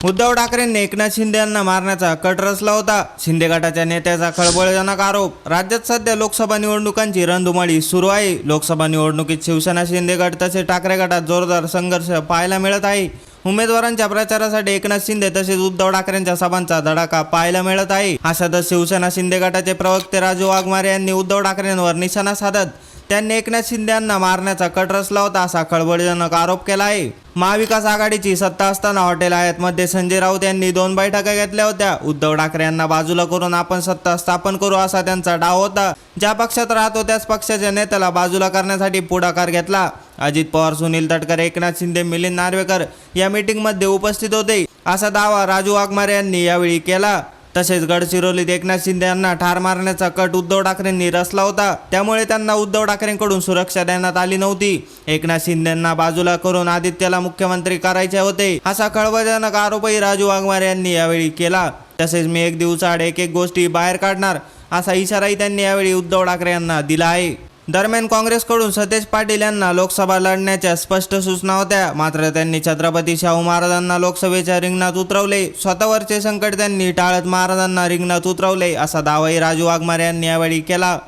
उद्धव ठाकरेंनी एकनाथ शिंदे यांना मारण्याचा कट रचला होता. शिंदे गटाच्या नेत्याचा खळबळजनक आरोप. राज्यात सध्या लोकसभा निवडणुकांची रणधुमाळी सुरू आहे. लोकसभा निवडणुकीत शिवसेना शिंदे गट तसेच ठाकरे गटात जोरदार संघर्ष पाहायला मिळत आहे. उमेदवारांच्या प्रचारासाठी एकनाथ शिंदे तसेच उद्धव ठाकरेंच्या सभांचा धडाका पाहायला मिळत आहे. अशातच शिवसेना शिंदे गटाचे प्रवक्ते राजू वाघमारे यांनी उद्धव ठाकरेंवर निशाणा साधत त्यांनी एकनाथ शिंदे यांना मारण्याचा कट रचला होता असा खळबळजनक आरोप केला आहे महाविकास आघाडीची सत्ता असताना हॉटेल मध्ये संजय राऊत यांनी दोन बैठका घेतल्या होत्या. उद्धव ठाकरे यांना बाजूला करून आपण सत्ता स्थापन करू असा त्यांचा डाव होता. ज्या पक्षात राहतो त्याच पक्षाच्या नेत्याला बाजूला करण्यासाठी पुढाकार घेतला. अजित पवार सुनील तटकरे एकनाथ शिंदे मिलिंद नार्वेकर या मीटिंगमध्ये उपस्थित होते असा दावा राजू वाघमारे यांनी यावेळी केला. तसेच गडचिरोलीत एकनाथ शिंदे यांना ठार मारण्याचा कट उद्धव ठाकरेंनी रचला होता. त्यामुळे त्यांना उद्धव ठाकरेंकडून सुरक्षा देण्यात आली नव्हती. एकनाथ शिंदेंना बाजूला करून आदित्यला मुख्यमंत्री करायचे होते असा खळबळजनक आरोपही राजू वाघमारे यांनी यावेळी केला. तसेच मी एक दिवसाआड एक एक गोष्टी बाहेर काढणार असा इशाराही त्यांनी यावेळी उद्धव ठाकरे यांना दिला आहे. दरम्यान काँग्रेसकडून सतेज पाटील यांना लोकसभा लढण्याच्या स्पष्ट सूचना होत्या. मात्र त्यांनी छत्रपती शाहू महाराजांना लोकसभेच्या रिंगणात उतरवले. स्वतःवरचे संकट त्यांनी टाळत महाराजांना रिंगणात उतरवले असा दावाही राजू वाघमारे यांनी यावेळी केला.